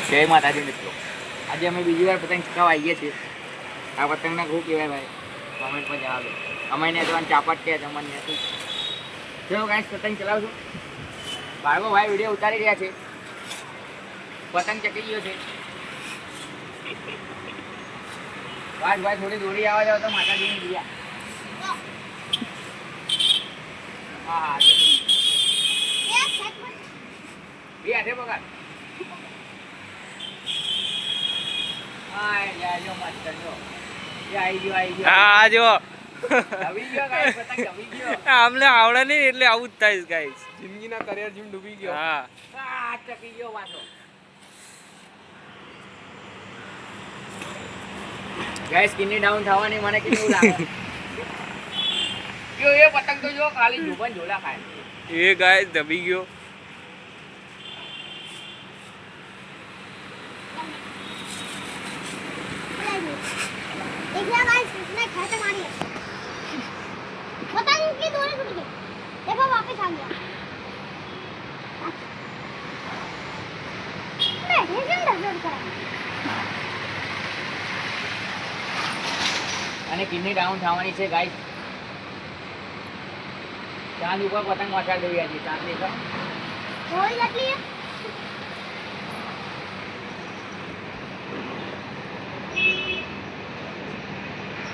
જય માતાજી મિત્રો. આજે અમે બીજી વાર પતંગ ચગાવવા આવીએ છીએ. આ પતંગના શું કહેવાય ભાઈ? કોમેન્ટ પર જણાવજો. અમારે ને ચાપટ કે છે અમારે નથી ચલો કાંઈ પતંગ ચલાવશું? બાળકો ભાઈ, વીડિયો ઉતારી રહ્યા છે. પતંગ ચકી ગયો છે. ભાઈ ભાઈ થોડી દોરી આવવા જાવ તો માતાજીની દિયા. હા હા. બે હાથે પકડ આય જા જો મસ્ત જો એ આઈ ગયો આઈ ગયો હા જો આવી ગયો ગાઈસ પતંગ આવી ગયો અમને આવડે નહીં એટલે આવું જ થાય ગાઈસ જિંદગીના કરિયર જીમ ડૂબી ગયો હા આ ગયો પાછો ગાઈસ કિડની ડાઉન થવાની મને કેવું લાગે જો એ પતંગ તો જો ખાલી જુબન ઝોલા ખાય એ ગાઈસ દબી ગયો અને કિડની ડાઉન થવાની છે ગાય ચાંદ ઉપર પતંગ વાંચવા દેવી આજે ચાંદ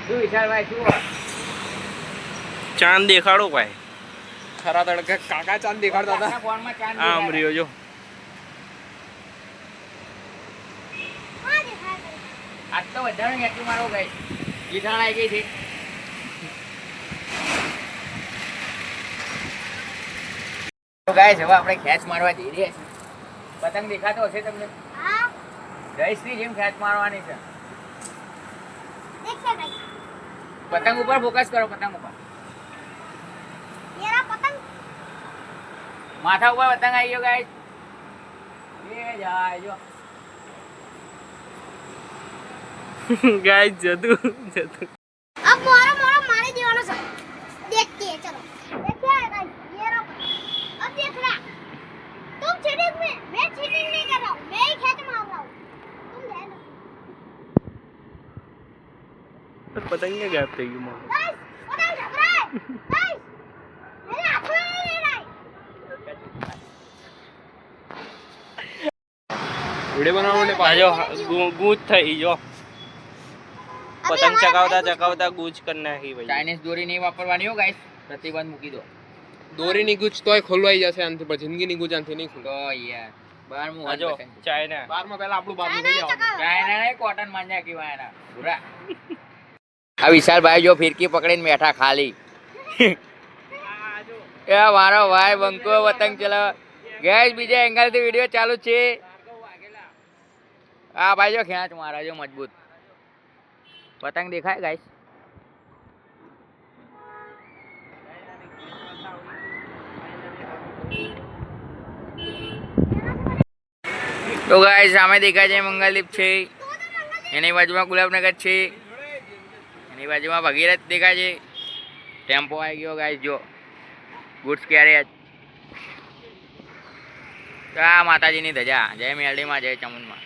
શું ચાંદ દેખાડો ભાઈ. ખરા તડકે કાકા ચાંદ દેખાડતા હતા. આમ રહ્યો જો. આજ તો વધારે મારો ગઈ જીઠાણ આવી છે. તો હવે આપણે ખેંચ મારવા જઈ રહ્યા છીએ. પતંગ દેખાતો હશે તમને? જયશ્રી જેમ ખેંચ મારવાની છે. પતંગ ઉપર ફોકસ કરો પતંગ ઉપર. માથા ઉપર પતંગ આવી ગયો ગાય એ જાય જો. ગાઈસ જતું જતું अब मोरा मोरा मारे दीवानो से देखते हैं चलो देखिए गाइस ये रहा पतंग। अब देख रहा तुम चीटिंग में मैं चीटिंग नहीं कर रहा हूँ मैं ही खेच मार रहा हूँ तुम ध्यान रखो પતંગ કે ગાયબ થઈ ગયું મારું गाइस पतंग झप रहा है गाइस मेरे हाथ में नहीं ले रहा है વિડીયો બનાવવા માટે આ જો ગૂ- ગૂંચ થઈ જો अभी પતંગ ચગાવતા ચગાવતા ગુજ કરી નાખી ભાઈ. ચાઇનીઝ દોરી નહીં વાપરવાની હો ગાઈસ પ્રતિબંધ મૂકી દો. દોરીની ગુજ તોય ખોલવાઈ જશે આનથી પણ જિંદગીની ગુજ આનથી નહીં ખુલે. યાર બાર મુ હજો ચાઇના. બારમાં પહેલા આપણું બાર થઈ જાવ ચાઇના નહીં કોટન માંજા કેવાય એના પૂરા આ વિશાલભાઈ જો ફિરકી પકડીને બેઠા ખાલી. એ મારો ભાઈ બંકો પતંગ ચલાવ. ગેસ બીજા એંગલથી વીડિયો ચાલુ છે. આ ભાઈ જો ખેંચ મારા જો મજબૂત. પતંગ દેખાય ગાઈસ તો ગાઈસ સામે દેખાય છે મંગલદીપ છે. એની બાજુમાં ગુલાબનગર છે. એની બાજુમાં ભગીરથ દેખાય છે. ટેમ્પો આવી ગયો ગાઈસ જો. ગુડ્સ ક્યારે આ માતાજીની ધજા. જય મેલડીમાં, જય ચમુનમાં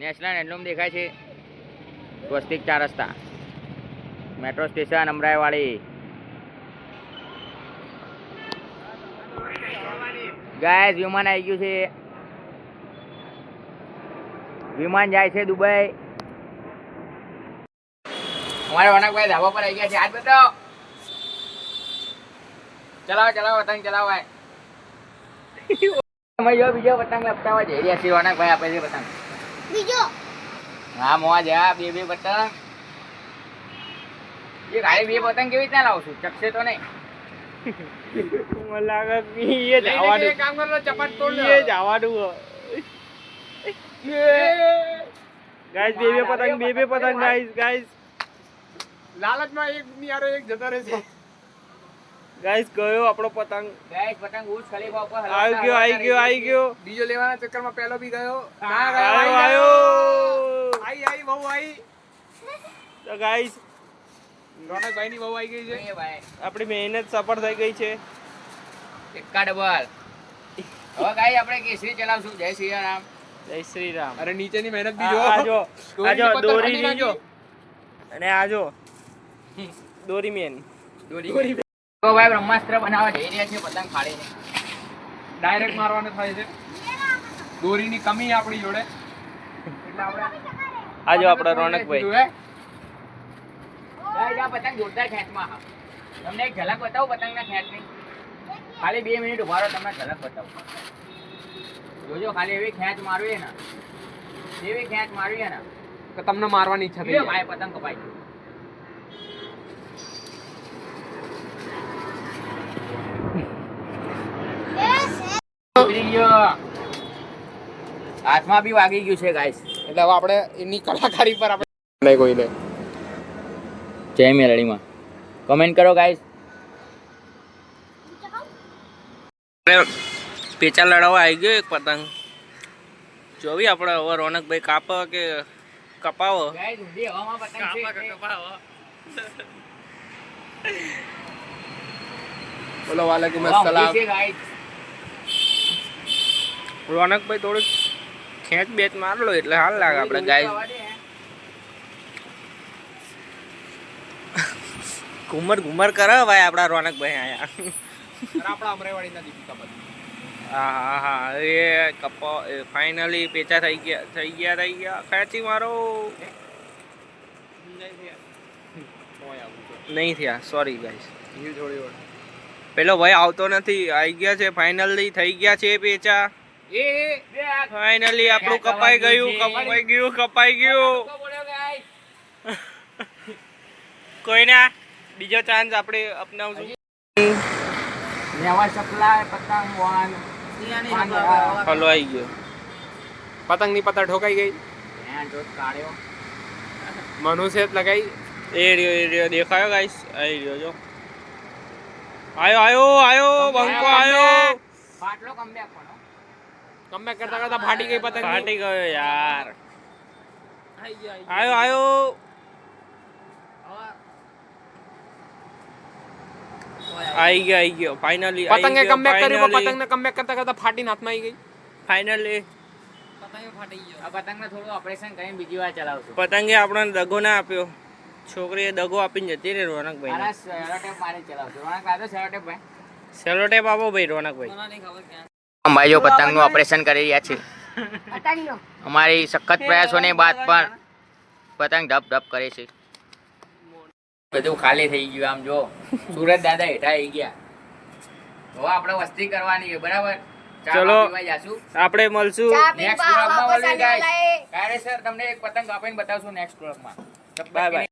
નેશનલ હેન્ડલૂમ દેખાય છે. સ્વસ્તિક ચાર રસ્તા. Metro station, Amraiwadi. ગાય વિમાન આવી ગયું છે. વિમાન જાય છે દુબઈ. અમારે વનકભાઈ ધાબા પર આવી ગયા છે. હાથ બતાવો. ચલાવો ચલાવો પતંગ ચલાવો અમે જો બીજો પતંગ લપટાવા જઈ રહ્યા છીએ. વનકભાઈ આપે છે પતંગ बीजो હા મોજ હા બે બે પતંગ એ ખાલી બે પતંગ કેવી રીતના લાવશું? ચકશે તો નહીં. મને લાગે એ જવાનું કામ કરો ચપાટ તોડ એ જવાનું ગાઈસ બે બે પતંગ બે બે પતંગ ગાઈસ ગાઈસ લાલચમાં એક ની એક જતો રહેશે. ગાઈસ ગયો આપણો પતંગ? ગાઈસ પતંગ ઉચ્ચ ખલીફા ઉપર આવી ગયો આવી ગયો આવી ગયો. બીજો લેવાના ચક્કરમાં પહેલો બી ગયો. આવ્યો. આઈ આઈ બહુ આઈ. તો ગાઈસ રોનકભાઈ ની બહુ આવી ગઈ છે. આપણી મહેનત સફળ થઈ ગઈ છે. એકા ડબલ. હવે ગાઈ આપણે કેસરી ચલાવશું. જય શ્રી રામ. જય શ્રી રામ. અરે નીચેની મહેનત બી જો. આજો આ જો દોરીની પતંગ દોરી કાઢી અને આજો દોરી મેન દોરી તો ભાઈ બ્રહ્માસ્ત્ર બનાવવા જઈ રહ્યા છે પતંગ ફાડીને ડાયરેક્ટ મારવાનું થાય છે. દોરીની કમી આપણી જોડે. એટલે આપણે આ જો આપણા રોનકભાઈ પતંગ જોરદાર ખેંચમાં. તમને એક ઝલક બતાવું પતંગના ખેંચની? ખાલી બે મિનિટ ઊભા રહો તમને ઝલક બતાવું. જોજો ખાલી એવી ખેંચ મારવી ને. એવી ખેંચ મારવી ને. કે તમને મારવાની ઈચ્છા થઈ ભાઈ પતંગ કપાઈ. ગયો. હાથમાં બી વાગી ગયું છે ગાઈસ એટલે હવે આપણે એની કલાકારી પર આપણે કોઈને. જય મેલડીમાં. કમેન્ટ કરો ગાઈસ પેચા લડાવવા આવી ગયો એક પતંગ. જોવી આપણે હવે રોનકભાઈ કાપો કે કપાવો? બોલો વાલેકુમ અસલામ ગાઈસ રોનકભાઈ થોડુંક ખેંચ બેચ મારલો એટલે હાલ લાગે આપણે ગાય. ઘુમર ઘુમર કરે ભાઈ આપણા રોનકભાઈ આયા આપણા અમરેવાડીના હા હા એ કપો ફાઇનલી પેચા થઈ ગયા થઈ ગયા થઈ ગયા. ખેંચી મારો. નહીં થયા. સોરી ગાઈસ પેલો ભાઈ આવતો નથી. આવી ગયા છે. ફાઇનલી થઈ ગયા છે પેચા. ફાઇનલી આપણું કપાઈ ગયું કપાઈ ગયું કપાઈ ગયું. કોઈ ના બીજો ચાન્સ આપણે અપનાવશું? નેવા સપ્લાય પતંગ વન. હલવાઈ ગયો. પતંગની પતંગ ઠોકાઈ ગઈ? કાઢ્યો. મનુષ્ય લગાઈ. એ રહ્યો એ રહ્યો. દેખાયો ગાઈસ આવી રહ્યો જો. આયો આયો આયો બંકો આયો પણ. કમબેક કરતા કરતા ફાટી ગઈ પતંગ ફાટી ગયો યાર. આયો આયો. આઈ ગયો આઈ ગયો. ફાઇનલી પતંગે કમબેક કર્યું પણ પતંગને કમબેક કરતા કરતા ફાટી હાથમાં આવી ગઈ. ફાઇનલી પતંગે ફાટી ગયો. આ પતંગને થોડું ઓપરેશન કરીને બીજી વાર ચલાવશું. પતંગે આપણને દગો ના આપ્યો. છોકરીએ દગો આપીને જતી રહી રોનકભાઈ આના સેલોટેપ મારી ચલાવશું. રોણક સેલો ટેપ ભાઈ. સેલો ટેપ આપો ભાઈ રોનકભાઈ ભાઈઓ પતંગનું ઓપરેશન કરી રહ્યા છે. અમારી સખત પ્રયાસોને બાદ પણ પતંગ ધપ ધપ કરે છે. બધું ખાલી થઈ ગયું આમ જો. સુરત દાદા હેઠા આવી ગયા. હવે આપણે વસ્તી કરવાની છે બરાબર? ચલો. આપણે મળશું. નેક્સ્ટ વ્લોગમાં મળીએ ગાઈસ કાયદેસર તમને એક પતંગ આપીને બતાવશું નેક્સ્ટ વ્લોગમાં બાય બાય